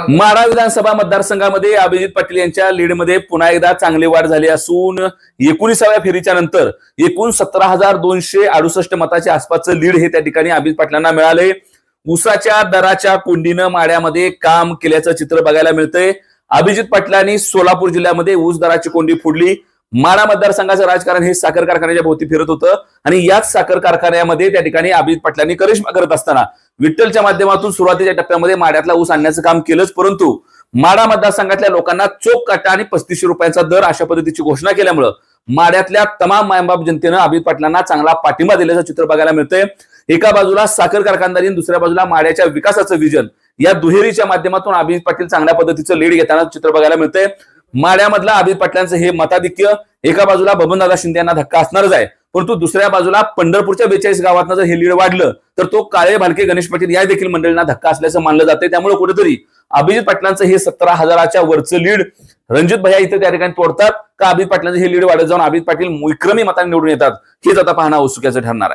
माढा विधानसभा मतदारसंघामध्ये अभिजित पाटील यांच्या लीडमध्ये पुन्हा एकदा चांगली वाढ झाली असून एकोणीसाव्या फेरीच्या नंतर एकूण सतरा हजार दोनशे अडुसष्ट मताच्या आसपासचं लीड हे त्या ठिकाणी अभिजित पाटलांना मिळाले. ऊसाच्या दराच्या कोंडीनं माड्यामध्ये काम केल्याचं चित्र बघायला मिळतंय. अभिजित पाटलांनी सोलापूर जिल्ह्यामध्ये ऊस दराची कोंडी फोडली. माडा मतदारसंघाचं राजकारण हे साखर कारखान्याच्या भोवती फिरत होतं. आणि याच साखर कारखान्यामध्ये त्या ठिकाणी अभिजित पाटलांनी करिश्मा करत असताना विठ्ठलच्या माध्यमातून सुरुवातीच्या टप्प्यामध्ये माड्यातला ऊस आणण्याचं काम केलंच परंतु माडा मतदारसंघातल्या लोकांना चोख काटा आणि पस्तीसशे रुपयांचा दर अशा पद्धतीची घोषणा केल्यामुळं माड्यातल्या तमाम मायबाप जनतेनं अभिजित पाटलांना चांगला पाठिंबा दिल्याचं चित्र बघायला मिळतंय. एका बाजूला साखर कारखानदारी दुसऱ्या बाजूला माड्याच्या विकासाचं विजन या दुहेरीच्या माध्यमातून अभिजित पाटील चांगल्या पद्धतीचं लीड घेताना चित्र बघायला मिळतंय. माड्यामधला अभिजित पाटलांचं हे मताधिक्य एका बाजूला बबनदादा शिंदे यांना धक्का असणारच आहे. परंतु दुसऱ्या बाजूला पंढरपूरच्या बेचाळीस गावातनं जर हे लीड वाढलं तर तो काळे भालके गणेश पाटील या देखील मंडळींना धक्का असल्याचं मानलं जाते त्यामुळे कुठेतरी अभिजित पाटलांचं हे सतरा हजाराच्या वरचं लीड रणजित भैया इथे त्या ठिकाणी तोडतात. का अभिजित पाटलांचं हे लीड वाढत जाऊन अभिजित पाटील विक्रमी मतांनी निवडून येतात हेच आता पाहणं औत्सुक्याचं ठरणार आहे.